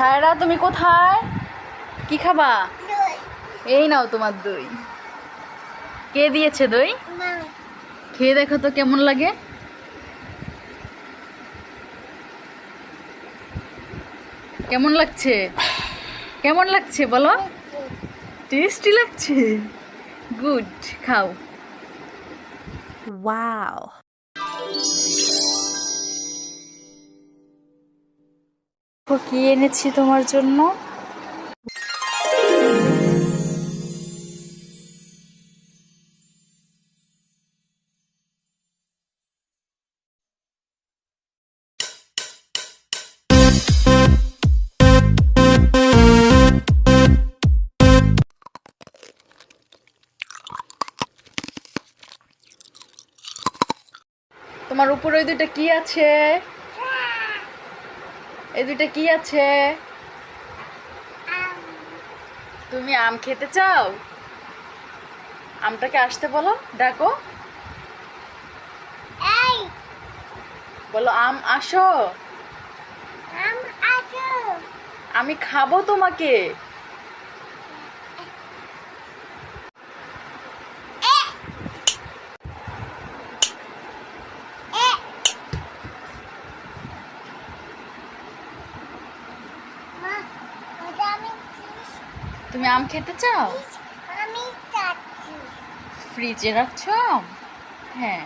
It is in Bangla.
সায়রা তুমি কোথায়? কি খাবা? এই নাও তোমার দই। কে দিয়েছে দই? খেয়ে দেখো তো কেমন লাগে। কেমন লাগছে? কেমন লাগছে বলো? টেস্টি লাগছে। গুড খাও। ওয়াও কি এনেছি তোমার জন্য। তোমার উপরে দুইটা কি আছে? এই দুইটা কি আছে? তুমি আম খেতে চাও? আমটাকে আসতে বলো ডাকো। বলো আম আসো। আমি খাব তোমাকে। তুমি আম খেতে চাও? আমি ফ্রিজে রাখছো আম? হ্যাঁ।